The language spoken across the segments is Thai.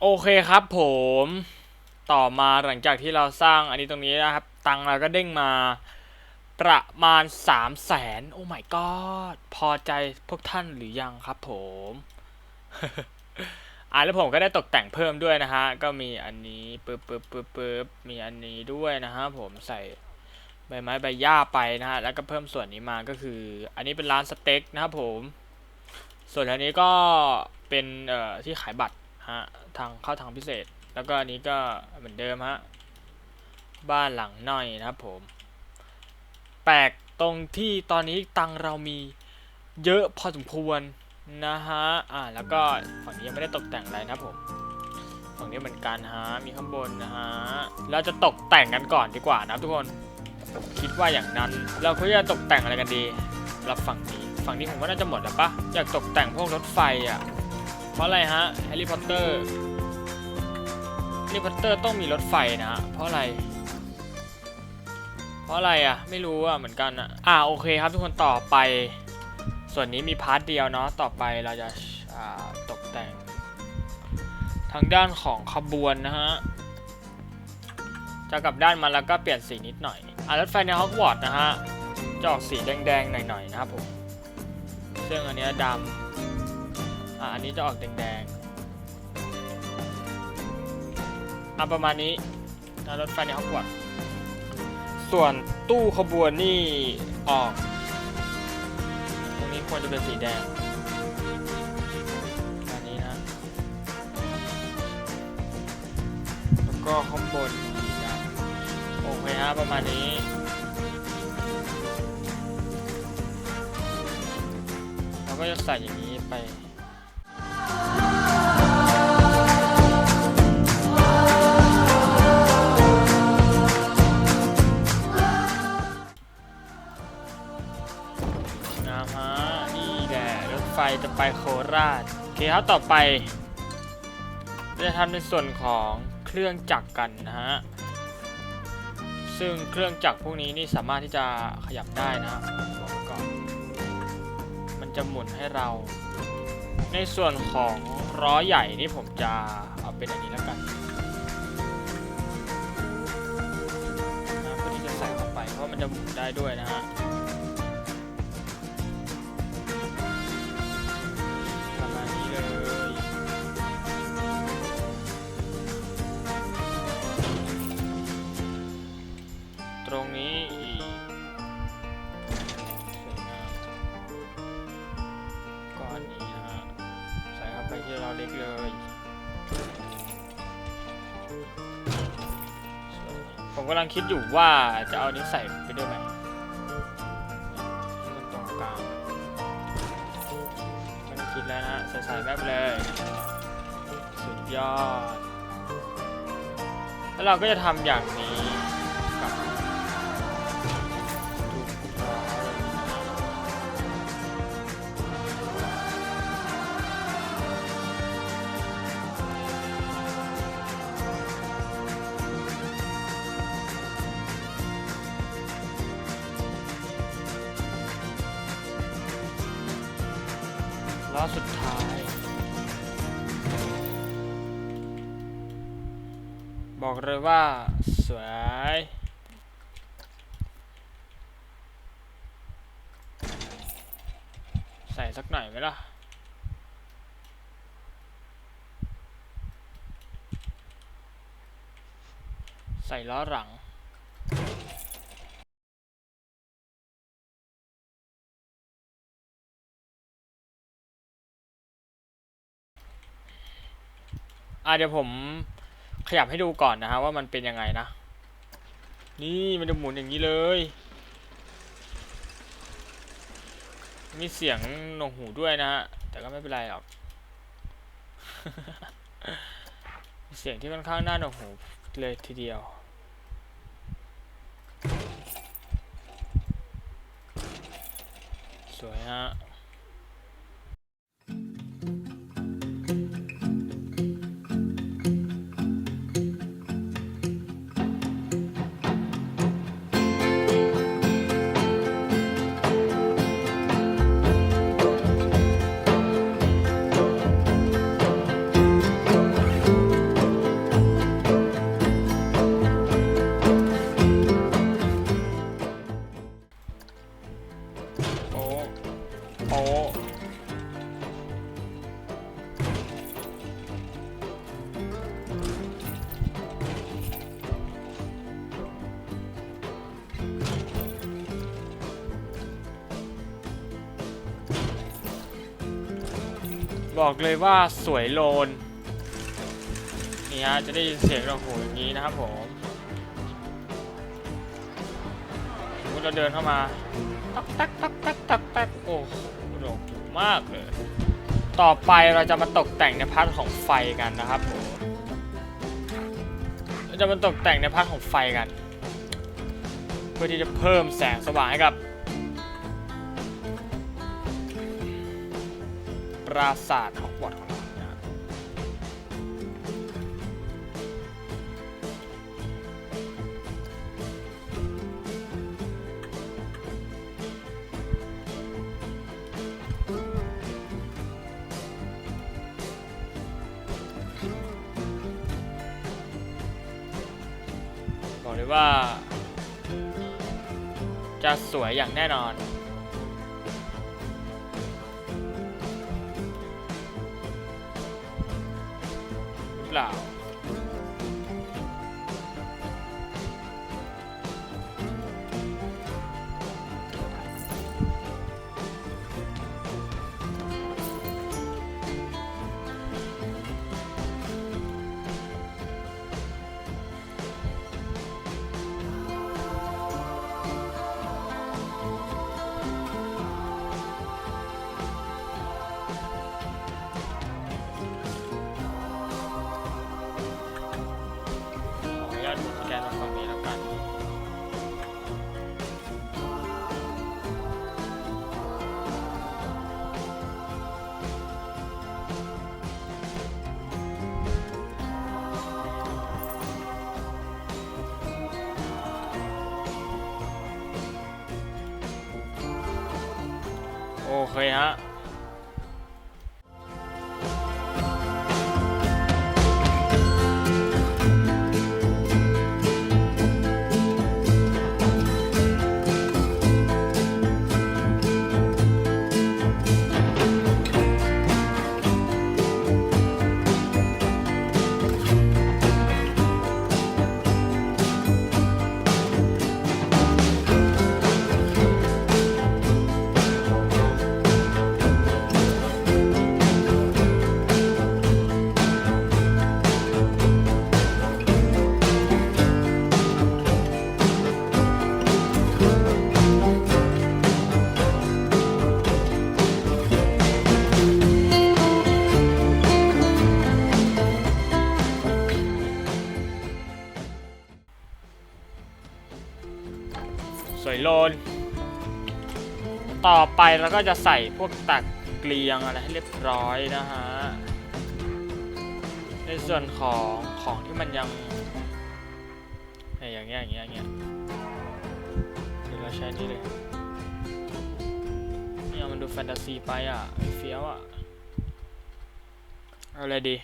โอเคครับผมต่อมาหลังจากที่เราสร้างอันนี้ตรงนี้นะครับ ตังเราก็เด้งมาประมาณ3 0 0แสนโอ้ my god พอใจพวกท่านหรือยังครับผมอ่าแล้วผมก็ได้ตกแต่งเพิ่มด้วยนะฮะ ก็มีอันนี้ปึ๊บปึ๊บปึ๊บปึ๊บมีอันนี้ด้วยนะฮะผมใส่ใบไม้ใบหญ้าไปนะฮะ แล้วก็เพิ่มส่วนนี้มาก็คือ อันนี้เป็นร้านสเต็กนะครับผม ส่วนอันนี้ก็เป็นเอ่อที่ขายบัตรฮะ ทางเข้าทางพิเศษ แล้วก็อันนี้ก็เหมือนเดิมฮะบ้านหลังน้อยนะครับผม แปลกตรงที่ตอนนี้ตังเรามีเยอะพอสมควรนะฮะ อ่า แล้วก็ฝั่งนี้ยังไม่ได้ตกแต่งอะไรนะผม ฝั่งนี้เหมือนกันฮะ มีข้างบนนะฮะ เราจะตกแต่งกันก่อนดีกว่านะทุกคนผมคิดว่าอย่างนั้น เราควรจะตกแต่งอะไรกันดีรับฝั่งนี้ ฝั่งนี้ผมก็น่าจะหมดแล้วปะอยากตกแต่งพวกรถไฟอะ เพราะอะไรฮะ แฮร์รี่พอตเตอร์ แฮร์รี่พอตเตอร์ต้องมีรถไฟนะฮะเพราะอะไร เพราะอะไรอะ ไม่รู้อะเหมือนกันอะอ่าโอเคครับทุกคนต่อไป ส่วนนี้มีพาร์ทเดียวเนาะต่อไปเราจะาตกแต่ง ทางด้านของขบวนนะฮะจะกลับด้านมาแล้วก็เปลี่ยนสีนิดหน่อยอ่ารถไฟในฮอกวอตส์นะฮะจะออกสีแดงๆหน่อยๆนะครับผมซึ่งอันนี้ดำอะอันนี้จะออกแดงๆ อะประมาณนี้นรถไฟในฮอกวอตส์ส่วนตู้ขบวนนี่ออก ตรงนี้ควรจะเป็นสีแดงอันนี้นะ แล้วก็ข้างบนสีดำโอเคฮะประมาณนี้เราก็จะใส่อย่างนี้ไป ราชโอเคครับต่อไปจะทำในส่วนของเครื่องจักรกันนะฮะซึ่งเครื่องจักรพวกนี้นี่สามารถที่จะขยับได้นะฮะบอกไว้ก่อน มันจะหมุนให้เรา ในส่วนของล้อใหญ่นี่ผมจะเอาเป็นอันนี้แล้วกันนะเพื่อที่จะใส่เข้าไปเพราะมันจะหมุนได้ด้วยนะฮะ ลังคิดอยู่ว่าจะเอานี้ใส่ไปด้วยไหมมันตรงกลางไม่ต้องคิดแล้วนะ ใส่ใส่แบบเลย สุดยอด แล้วเราก็จะทำอย่างนี้ ล้อสุดท้าย บอกเลยว่า สวยใส่สักหน่อยไหมล่ะ ใส่ล้อหลัง อะเดี๋ยวผมขยับให้ดูก่อนนะฮะว่ามันเป็นยังไงนะ นี่มันจะหมุนอย่างนี้เลย มีเสียงหนวกหูด้วยนะฮะ แต่ก็ไม่เป็นไรหรอก เสียงที่ค่อนข้างน่าหนวกหูเลยทีเดียวสวยฮะ บอกเลยว่าสวยโลน นี่ฮะ จะได้ยินเสียงเราโหอย่างนี้นะครับผมสมมติเราเดินเข้ามาตักตักตักตักตักตักโอ้โหโด่งมากเลย ต่อไปเราจะมาตกแต่งในพาร์ทของไฟกันนะครับผมเราจะมาตกแต่งในพาร์ทของไฟกัน เพื่อที่จะเพิ่มแสงสว่างให้กับ ราสาทฮอกวอตส์ของเรานะบอกเลยว่า จะสวยอย่างแน่นอน ห โอเยโลน ต่อไปเราก็จะใส่พวกตักเกลียงอะไรให้เรียบร้อยนะฮะ ในส่วนของของที่มันยังอย่างเงี้ยอย่างเงี้ยอย่างเงี้ยเดี๋ยวเราใช้นี่เลยเนี่ยมันดูแฟนตาซีไปอะไม่เฟี้ยวอะเอาอะไรดี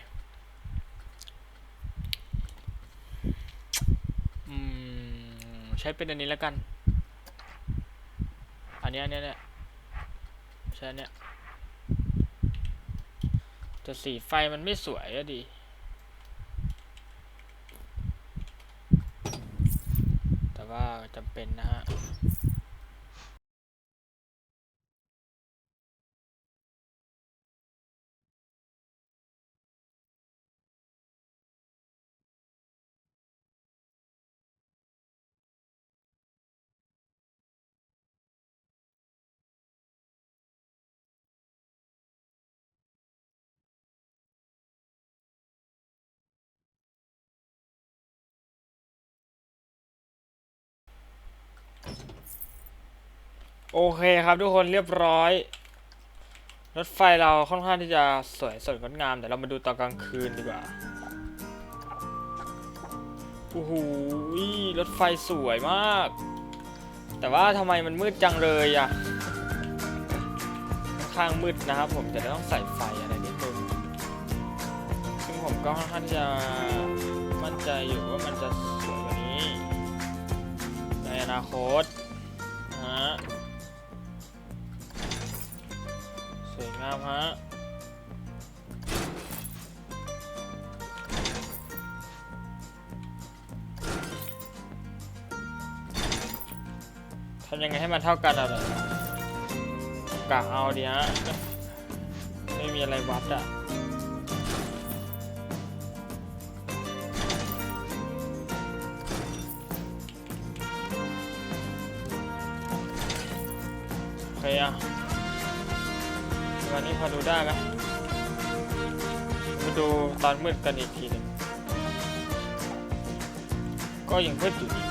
อืมใช้เป็นอันนี้แล้วกัน นเนี้ยอันเนี้ยเนี่ยใช่เนี่ยแต่สีไฟมันไม่สวยอะดิแต่ว่าจำเป็นนะฮะ โอเคครับทุกคนเรียบร้อย รถไฟเราค่อนข้างที่จะสวยสดงดงามเดี๋ยวเรามาดูตอนกลางคืนดีกว่าโอ้โหรถไฟสวยมาก แต่ว่าทำไมมันมืดจังเลยอะข้างมืดนะครับผมแต่ต้องใส่ไฟอะไรนิดนึงซึ่งผมก็ค่อนข้างที่จะมั่นใจอยู่ว่ามันจะสวยกว่านี้ ในอนาคตามฮะทำยังไงให้มันเท่ากันอะเลยกะเอาดีฮะไม่มีอะไรวัดอะโอเคอะ วันนี้พอดูได้ไหมมาดูตอนมืดกันอีกทีหนึ่งก็ยังมืดอยู่ดี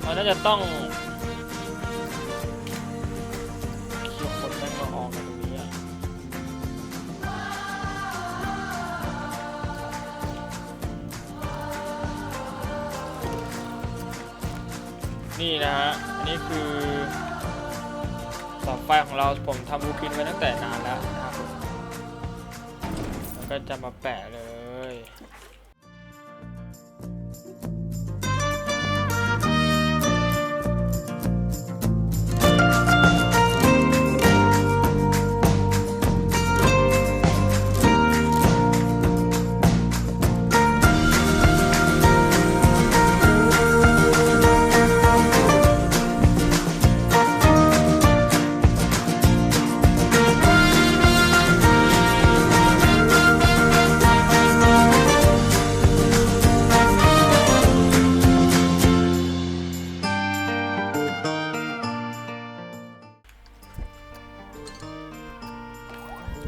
เราน่าจะต้องเคี่ยวคนแม่งมาออกกันตรงนี้อะนี่นะฮะ อันนี้คือ เสาไฟของเราผมทำบูคินไว้ตั้งแต่นานแล้วนะครับ แล้วก็จะมาแปะเลย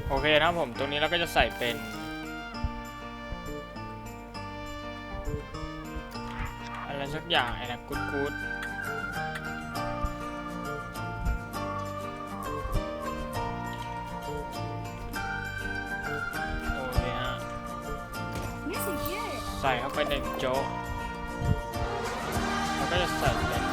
โอเคนะครับผมตรงนี้เราก็จะใส่เป็น อะไรสักอย่างไอ้นะกูดกูดโอเคฮะใส่เข้าไปในโจ๊กแล้วก็จะใส่เป็น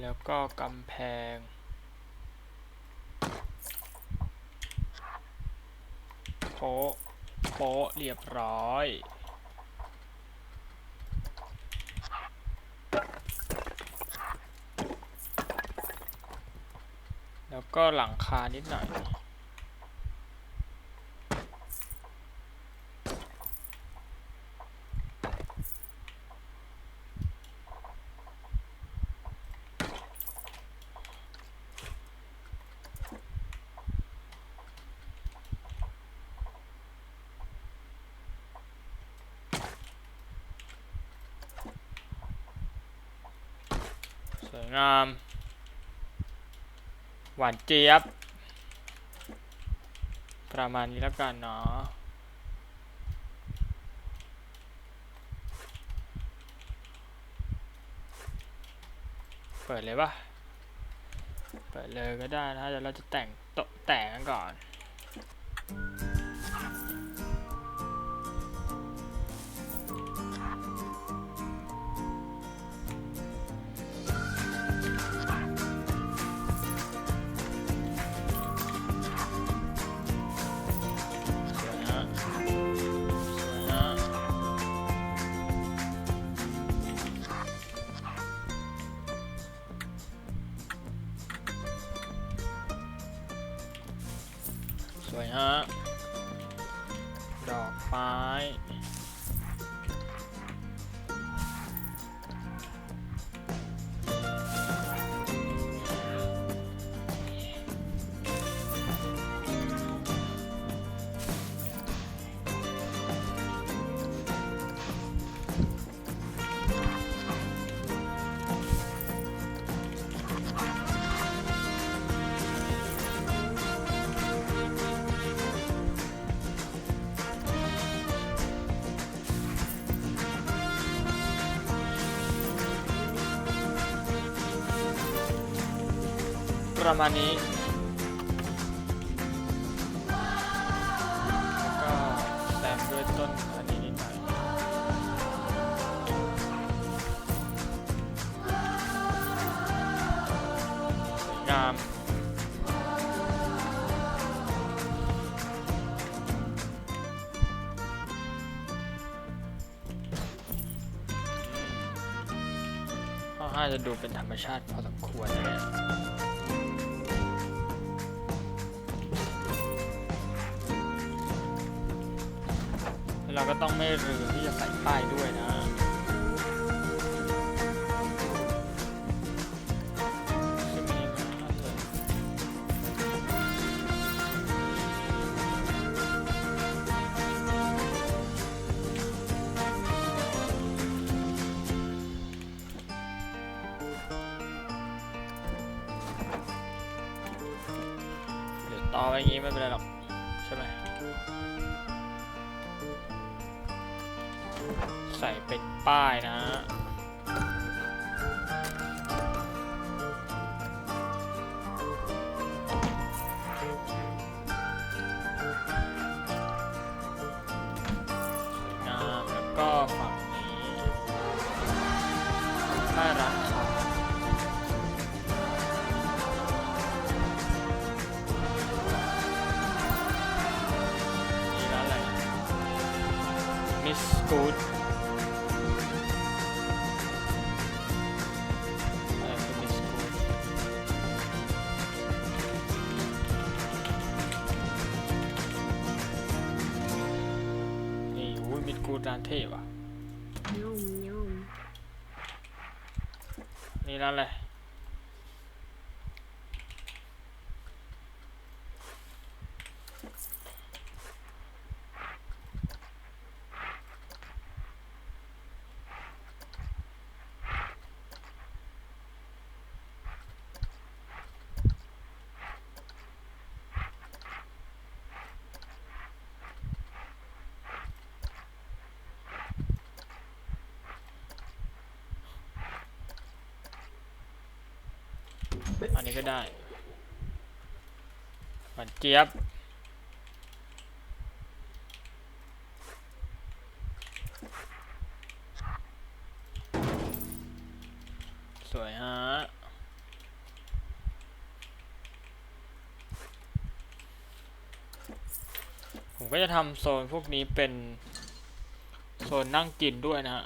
แล้วก็กำแพง โป๊ะ โป๊ะ เรียบร้อย แล้วก็หลังคานิดหน่อย วยงาม หวานเจี๊ยบ ประมาณนี้แล้วกันเนาะเปิดเลยปะเปิดเลยก็ได้นะเดี๋ยวเราจะแต่งโต๊ะแต่งกันก่อน ประมาณนี้แล้วก็แซมด้วยต้นอันนี้นิดหน่อยสวยงามค่อนข้าจะดูเป็นธรรมชาติพอสมควรนะ ต้องไม่ลืมที่จะใส่ป้ายด้วยนะเดี๋ยวต่อไปอย่างงี้ไม่เป็นไรหรอก ใส่เป็นป้ายนะ นี่อุ้ยมิสกูดร้านเท่ว่ะย่อมย่อมนี่ร้านอะไร ก็ได้หวานเจี๊ยบสวยฮะผมก็จะทำโซนพวกนี้เป็นโซนนั่งกินด้วยนะฮะ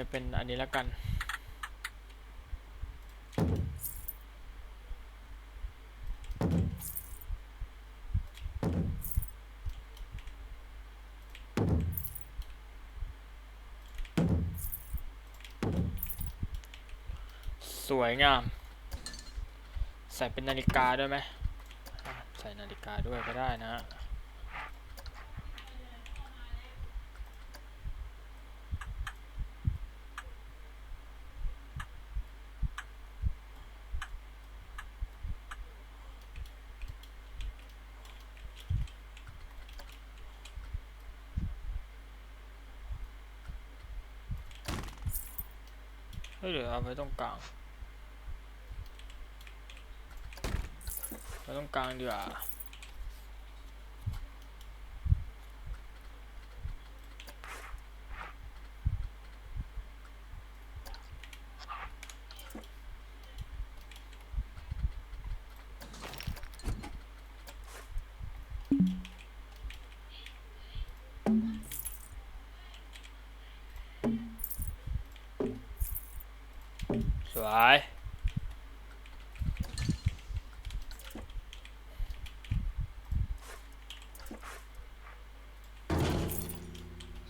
ช้เป็นอันนี้แล้วกัน สวยงาม ใส่เป็นนาฬิกาด้วยไหมใส่นาฬิกาด้วยก็ได้นะ เฮ้ยเดี๋ยวเอาไปตรงกลางไปตรงกลางดีกว่าสวย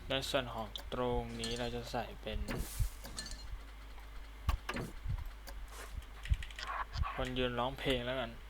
ใน ส่วนของตรงนี้เราจะใส่เป็น คนยืนร้องเพลงแล้วกันน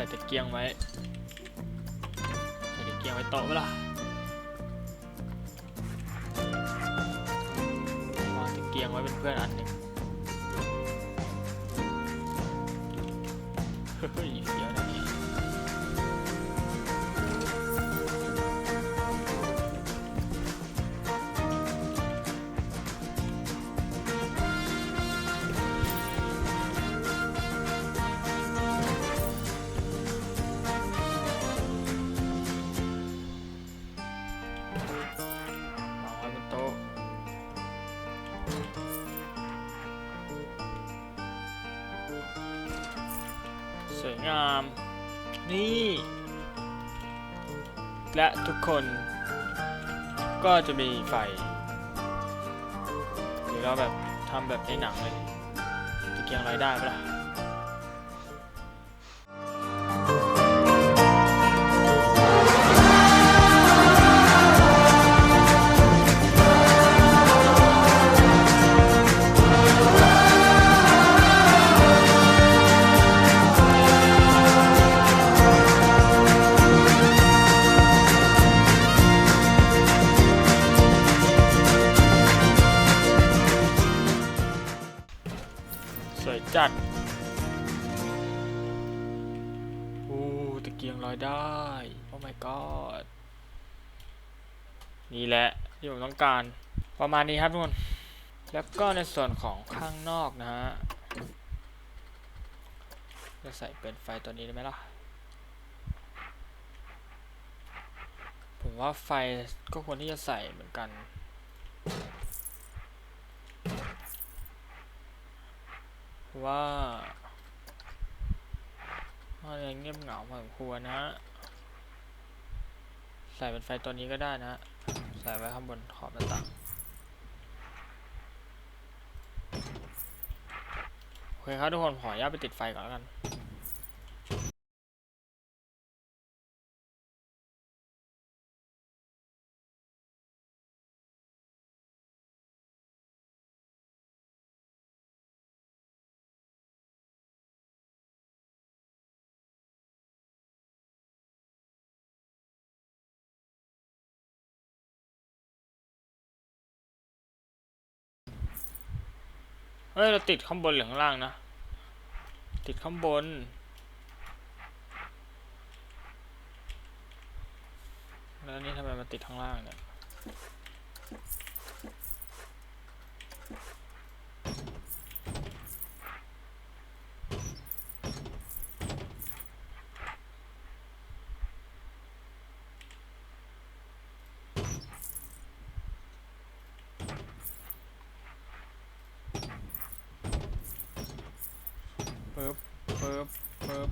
ส่ตะเกียงไว้ ใส่ตะเกียงไว้โต๊ะเวล่าวางตะเกียงไว้เป็นเพื่อนอันหนึ่งเฮ้ยเดี๋ยวนะ คน ก็จะมีไฟหรือเราแบบทำแบบในหนังเลยตะเกียงไรได้ปะล่ะ ต้องการประมาณนี้ครับทุกคน แล้วก็ในส่วนของข้างนอกนะฮะจะใส่เป็นไฟตัวนี้ได้ไหมล่ะ ผมว่าไฟก็ควรที่จะใส่เหมือนกันว่าว่ายังเงียบเหงาพอสมควรนะฮะใส่เป็นไฟตัวนี้ก็ได้นะฮะ ใส่ไว้ข้างบนขอบหน้าต่างโอเคครับทุกคนขออนุญาตไปติดไฟก่อนแล้วกัน ฮ้ย เราติดข้างบนหรือข้างล่างนะ ติดข้างบน แล้วนี่ทำไมมันติดข้างล่างเนี่ย ปึ๊บ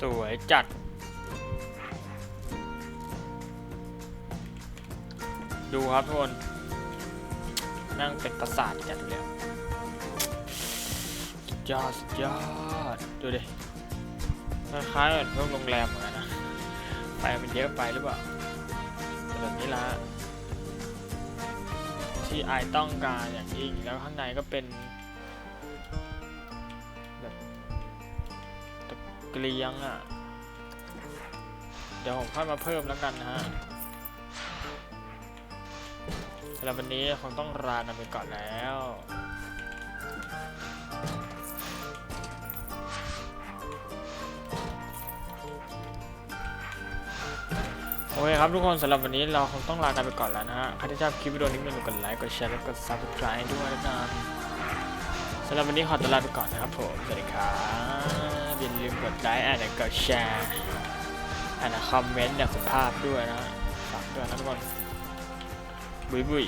สวยจัด ดูครับทุกคน นั่งเป็นประสาทจัดเลยยอดสุดยอด ดูดิคล้ายๆเหมือนพวกโรงแรมเหมือนกันนะไปมันเยอะไปหรือเปล่าแต่แบบนี้ละที่ไอต้องการอย่างยิ่งแล้วข้างในก็เป็น เกียงอะ เดี๋ยวผมค่อยมาเพิ่มแล้วกันนะฮะสำหรับวันนี้คงต้องลากันไปก่อนแล้วโอเคครับทุกคนสำหรับวันนี้เราคงต้องลากันไปก่อนแล้วนะฮะใครที่ชอบคลิปวิดีโอนี้อย่าลืมกดไลค์ กดแชร์และกด subscribe ด้วยนะครับสำหรับวันนี้ขอตัวลาไปก่อนนะครับผม สวัสดีครับ อย่าลืมกดไลค์อ่านและกดแชร์อ่านคอมเมนต์อย่างสุภาพด้วยนะฮะฝากด้วยนะทุกคนบุยบุย